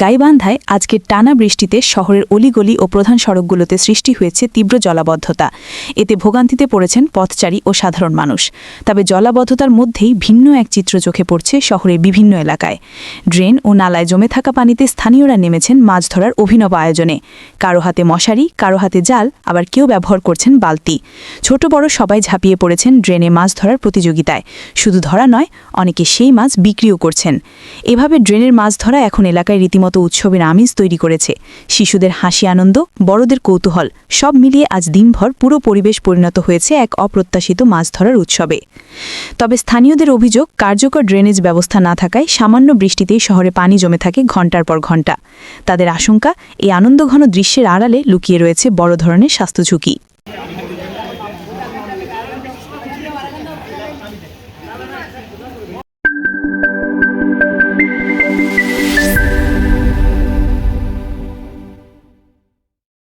গাইবান্ধায় আজকের টানা বৃষ্টিতে শহরের অলিগলি ও প্রধান সড়কগুলোতে সৃষ্টি হয়েছে তীব্র জলাবদ্ধতা। এতে ভোগান্তিতে পড়েছেন পথচারী ও সাধারণ মানুষ। তবে জলাবদ্ধতার মধ্যেই ভিন্ন এক চিত্র চোখে পড়ছে শহরের বিভিন্ন এলাকায়। ড্রেন ও নালায় জমে থাকা পানিতে স্থানীয়রা নেমেছেন মাছ ধরার অভিনব আয়োজনে। কারও হাতে মশারি, কারও হাতে জাল, আবার কেউ ব্যবহার করছেন বালতি। ছোট বড় সবাই ঝাঁপিয়ে পড়েছেন ড্রেনে মাছ ধরার প্রতিযোগিতায়। শুধু ধরা নয়, অনেকে সেই মাছ বিক্রিও করছেন। এভাবে ড্রেনের মাছ ধরা এখন এলাকায় রীতিমতো রীতিমতো উৎসবের আমিজ তৈরি করেছে। শিশুদের হাসি, আনন্দ, বড়দের কৌতূহল সব মিলিয়ে আজ দিনভর পুরো পরিবেশ পরিণত হয়েছে এক অপ্রত্যাশিত মাছ ধরার উৎসবে। তবে স্থানীয়দের অভিযোগ, কার্যকর ড্রেনেজ ব্যবস্থা না থাকায় সামান্য বৃষ্টিতেই শহরে পানি জমে থাকে ঘণ্টার পর ঘণ্টা। তাদের আশঙ্কা, এই আনন্দঘন দৃশ্যের আড়ালে লুকিয়ে রয়েছে বড় ধরনের স্বাস্থ্য ঝুঁকি।